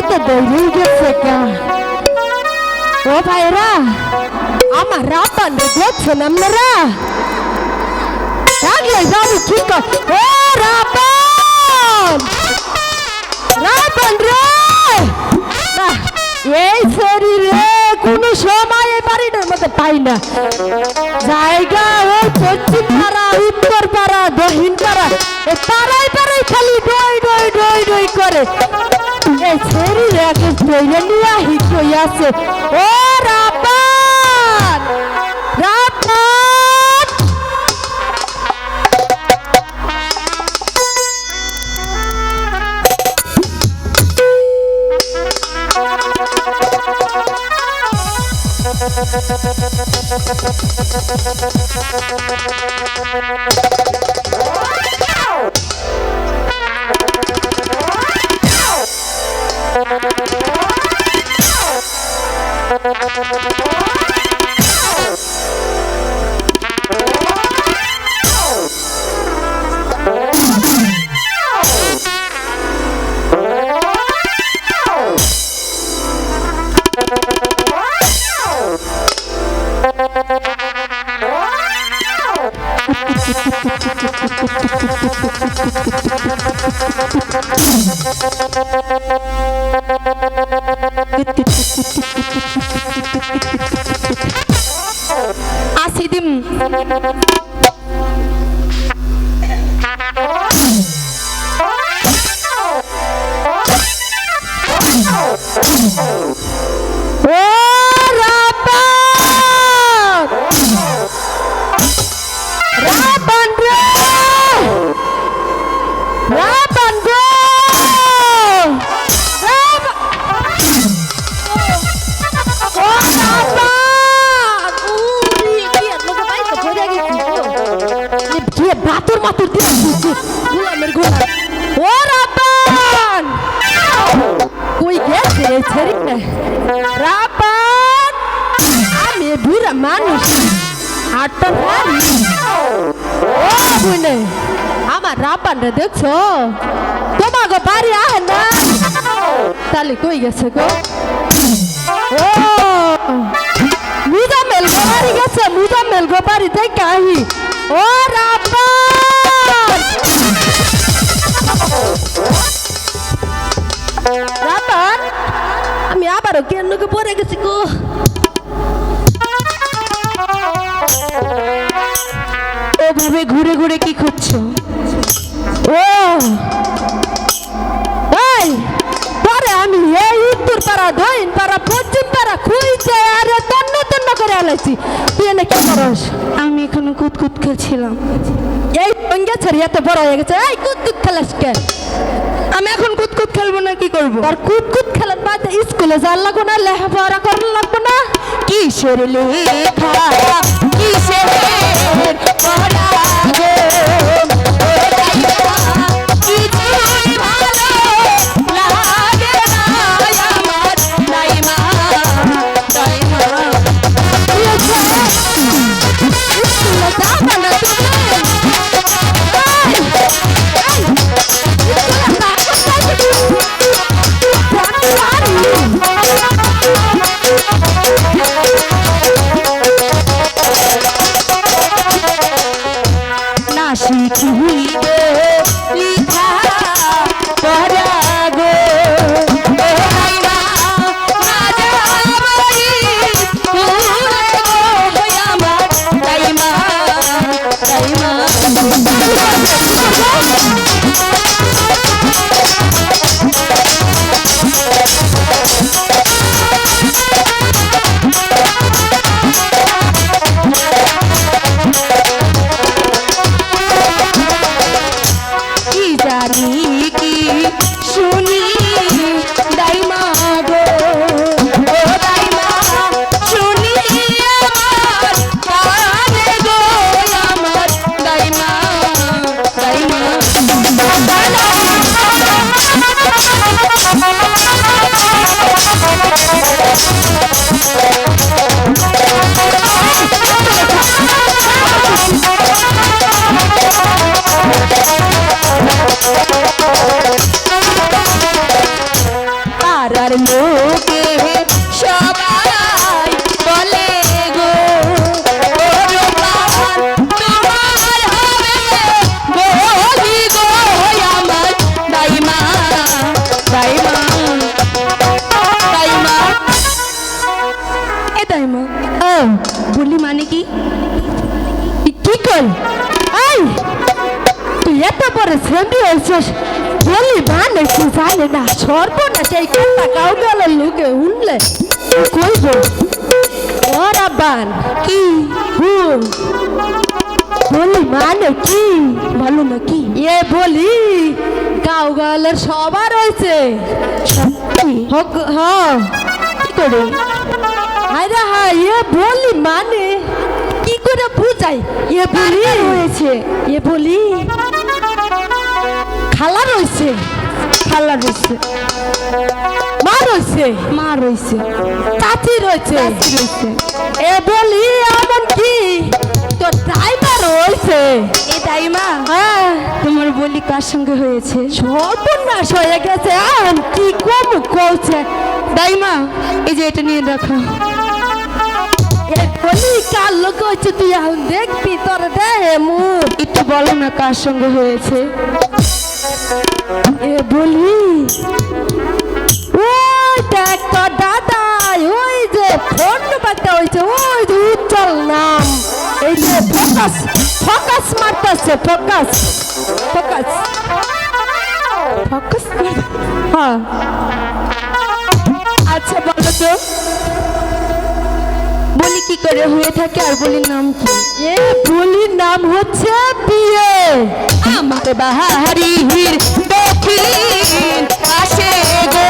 তো দৌড়ে গেছে কা ও ভাইরা আমার রাপান রে দেখছেন আপনারা যাব ঠিক আছে। ও রাপান রাপান রে এই শরীরে কোনো সময় এই বাড়িটার মধ্যে পাই না জায়গা ওই পশ্চিম পাড়া উত্তর পাড়া দক্ষিণ পাড়া এই পাড়ায় পাড়ায় খালি ডই ডই ডই ডই করে শরীরে একে তৈরি নিয়ে হিট হয়ে আছে ও রাপান রাপান আসিদিম Thank you. রে ছেড়ে রাপান আমি বুড়া মানুষ হাটটা ভারী ও বুনে আমার রাপান রে দেখছ তোমাকে বাড়ি আহে না তাহলে কই গেছে গো ও মুজামেল গো বাড়ি গেছে মুজামেল গো বাড়ি থেকে আহি ও রাপান রাপান আমি আবারও কেন্দ্রকে পড়ে গেছি গো। ওভাবে ঘুরে ঘুরে কি খুঁজছো? ও! পরে আমি এই উত্তর পাড়া দক্ষিণ তন্ন তুই এনে কি করস? আমি এখানে কুতকুত খেলছিলাম। এই পঙ্গা ছেড়ে এত বড় হয়ে গেছে। এই কুত কুত খেলাস কে? আমি এখন কুতকুত খেলব না কি করব? আর কুত কুত খেলার বাদ স্কুলে যাওয়ার লাগবো না লেখাপড়া করার লাগবো না। কি কিসের লেখা? কিসের পড়া Thank you. পাড়ার লোকে সবাই বলে গো তোমার হবে গো আমার দাইমা দাইমা দাইমা। এ দাইমা, ও, বলি মানে কি? কি কর এই তুই এত বড় শ্রেণি হয়েছিস। বলি মানে কি জানে না সর্বনাশ এই কথা গাও গেল লোকে উনলে কইব ওরা বান কি হুম বলি মানে কি? ভালো না কি? এ বলি গাও গালের সবার হয়েছে। হক হ্যাঁ কি করে? আরে হ্যাঁ এ বলি মানে? কি করে বুঝাই? এ বলি? হয়েছে? এ বলি? খালা রয়েছে। খালা রয়েছে। মা রয়েছে। মা রয়েছে। চাচি রয়েছে। রয়েছে। এ বলি এমন কি? তোর ড্রাইভার রয়েছে এ দাইমা হ্যাঁ। তোমার বলি কার সঙ্গে হয়েছে? সর্বনাশ হয়ে গেছে। আম কি কম কৌছে দাইমা এই যে এটা নিয়ে বলি কার লোক হচ্ছে তুই এখন দেখবি তোর দেহে মুখ। একটু বলো না কার সঙ্গে হয়েছে। এ বলি, ওই দাদা, ওই যে ফোন হয়েছে, ওই যে উজ্জ্বল নাম। এই যে ফোকাস ফোকাস মারতেছে, ফোকাস ফোকাস। ফোকাস হ্যাঁ। আচ্ছা বলো তো। বলি কি করে? হয়ে থাকে আর বলির নাম কি? এ বলির নাম হচ্ছে বিয়ে। আমার হির দক্ষিণ আসে গো।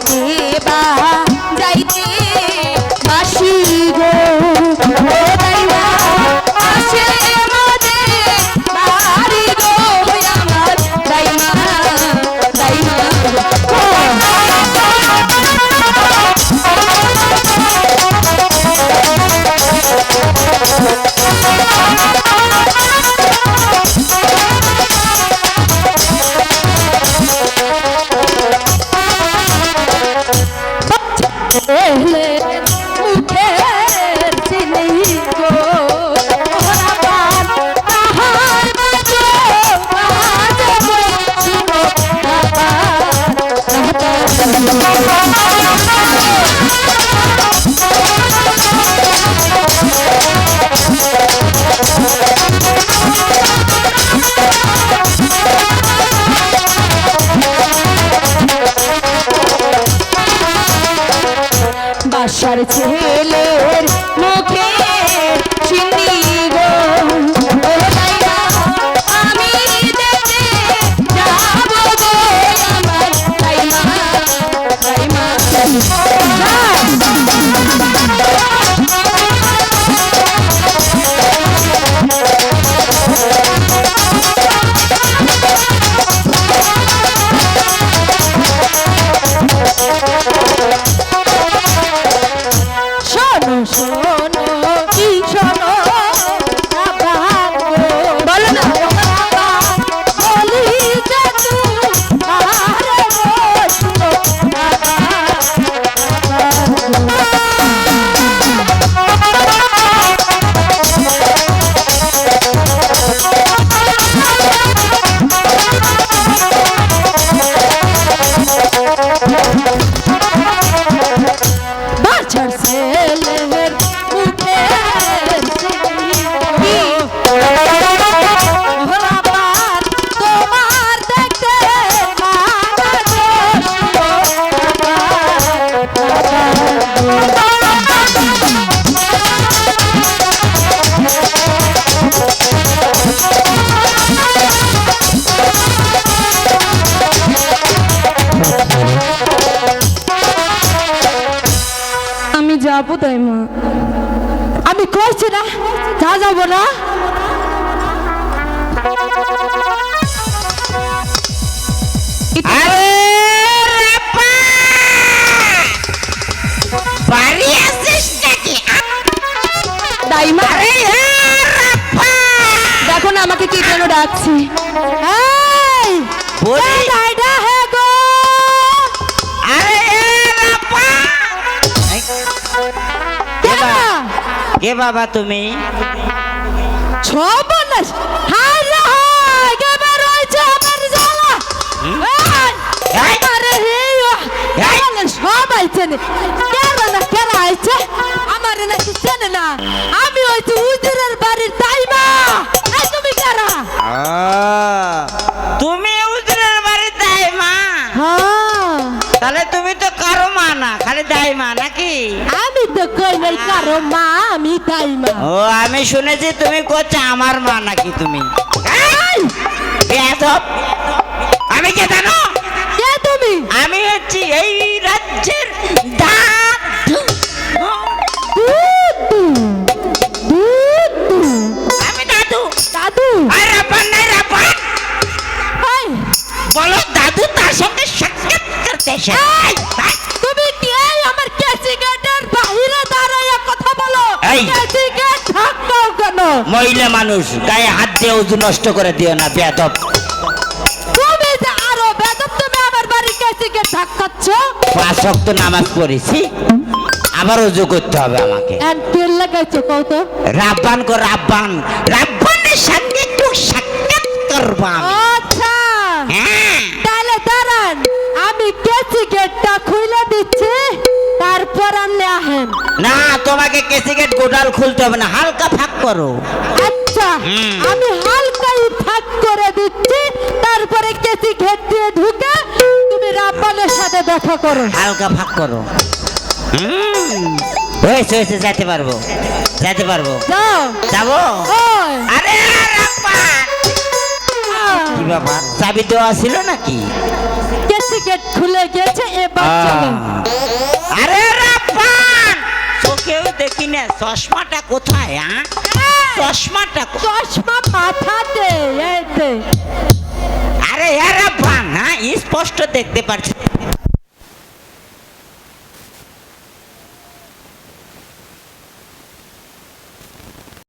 বাজাইতে বা যাব তাই মা আমি কইছি না যা যাব না! বাড়ি আসিস নাকি? আরে দেখো না আমাকে কি কেন ডাকছি। কে বাবা তুমি? হায় রে হায়! আমার জ্বালা! এই, এই, আরে হে এই। কেন সব আইছে না কেন আইছে? আমার নাকি চেনে না। আমি হইছি উজিরের বাড়ির দাইমা এই তুমি কেরা? তুমি উজরের বাড়ি দাই মা হ্যাঁ। তাহলে তুমি মা না খালি দাই মা নাকি? আমি তো কই নাই কারও মা আমি দাইমা ও আমি শুনেছি তুমি করছ আমার মা নাকি তুমি? বেয়াদব। মহিলা মানুষ গায়ে হাত দিয়ে উজু নষ্ট করে দিও না বেয়াদব। তুমি যে আরও বেদব তুমি আমার বাড়ির কেসি গেট ধাক্কাচ্ছ পাঁচ ওয়াক্ত নামাজ পড়েছি আবার উজু করতে হবে আমাকে। তেল লাগাইছো রাব্বান কো রাব্বান রাব্বানের সঙ্গে একটু সাক্ষাৎ করব আমি আচ্ছা হ্যাঁ তাহলে দাঁড়ান আমি কেসি গেটটা খুলে দিচ্ছি তারপর আনলে আহেন না তোমাকে কেসি গেট গোডাল খুলতে হবে না হালকা ফাঁক করো। আচ্ছা আমি হালকাই ফাঁক করে দিচ্ছি তারপরে কেসি ঘেট দিয়ে ঢুকে তুমি রাব্বানের সাথে দেখা করো। হালকা ফাঁক করো। হয়েছে হয়েছে যেতে পারব যেতে পারব। যাব? আরে কি ব্যাপার? চাবি দেওয়া ছিল নাকি? কেসি গেট খুলে গেছে এবার না চশমাটা কোথায় হ্যাঁ। চশমাটা চশমা পাঠাতে এইতে আরে এরা ভাঙা হ্যাঁ স্পষ্ট দেখতে পাচ্ছি